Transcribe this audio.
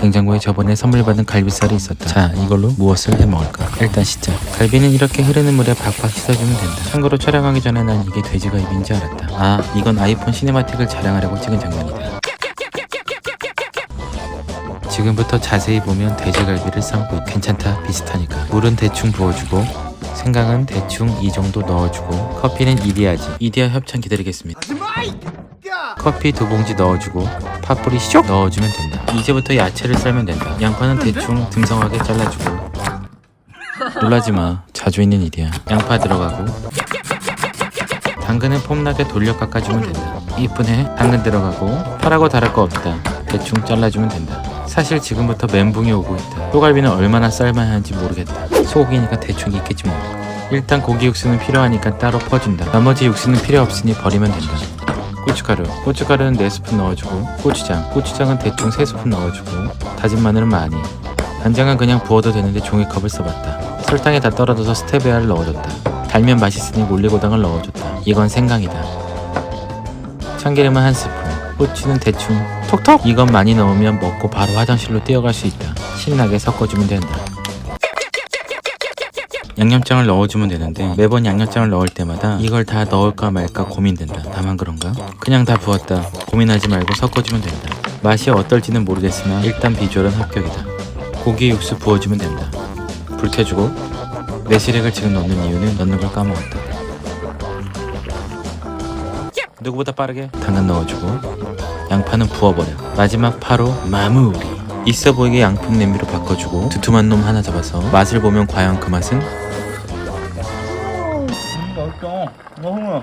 냉장고에 저번에 선물 받은 갈비살이 있었다. 자, 이걸로 무엇을 해 먹을까? 일단 시작. 갈비는 이렇게 흐르는 물에 박박 씻어주면 된다. 참고로 촬영하기 전에 난 이게 돼지갈비인지 알았다. 아, 이건 아이폰 시네마틱을 자랑하려고 찍은 장면이다. 지금부터 자세히 보면 돼지갈비를 삶고. 괜찮다 비슷하니까 물은 대충 부어주고 생강은 대충 이 정도 넣어주고 커피는 이디야지 이디야 협찬 기다리겠습니다 커피 두 봉지 넣어주고 파뿌리 쇽 넣어주면 된다. 이제부터 야채를 썰면 된다. 양파는 대충 듬성하게 잘라주고. 놀라지 마. 자주 있는 일이야. 양파 들어가고. 당근은 폼나게 돌려 깎아주면 된다. 이쁘네. 당근 들어가고. 파라고 다를 거 없다. 대충 잘라주면 된다. 사실 지금부터 멘붕이 오고 있다. 소갈비는 얼마나 삶아야 하는지 모르겠다. 소고기니까 대충 익겠지 뭐. 일단 고기 육수는 필요하니까 따로 퍼준다. 나머지 육수는 필요 없으니 버리면 된다 고춧가루. 고춧가루는 4스푼 넣어주고 고추장. 고추장은 대충 3스푼 넣어주고 다진 마늘은 많이. 간장은 그냥 부어도 되는데 종이컵을 써봤다. 설탕이 다 떨어져서 스테비아를 넣어줬다. 달면 맛있으니 올리고당을 넣어줬다. 이건 생강이다. 참기름은 한 스푼. 후추는 대충. 톡톡! 이건 많이 넣으면 먹고 바로 화장실로 뛰어갈 수 있다. 신나게 섞어주면 된다 양념장을 넣어주면 되는데 매번 양념장을 넣을 때마다 이걸 다 넣을까 말까 고민된다. 다만 그런가? 그냥 다 부었다. 고민하지 말고 섞어주면 된다. 맛이 어떨지는 모르겠으나 일단 비주얼은 합격이다. 고기 육수 부어주면 된다. 불 켜주고 매실액을 지금 넣는 이유는 넣는 걸 까먹었다. 누구보다 빠르게 당근 넣어주고 양파는 부어버려. 마지막 파로 마무리 있어 보이게 양품 냄비로 바꿔주고 두툼한 놈 하나 잡아서 맛을 보면 과연 그 맛은 음, 맛있다. 어, 형아.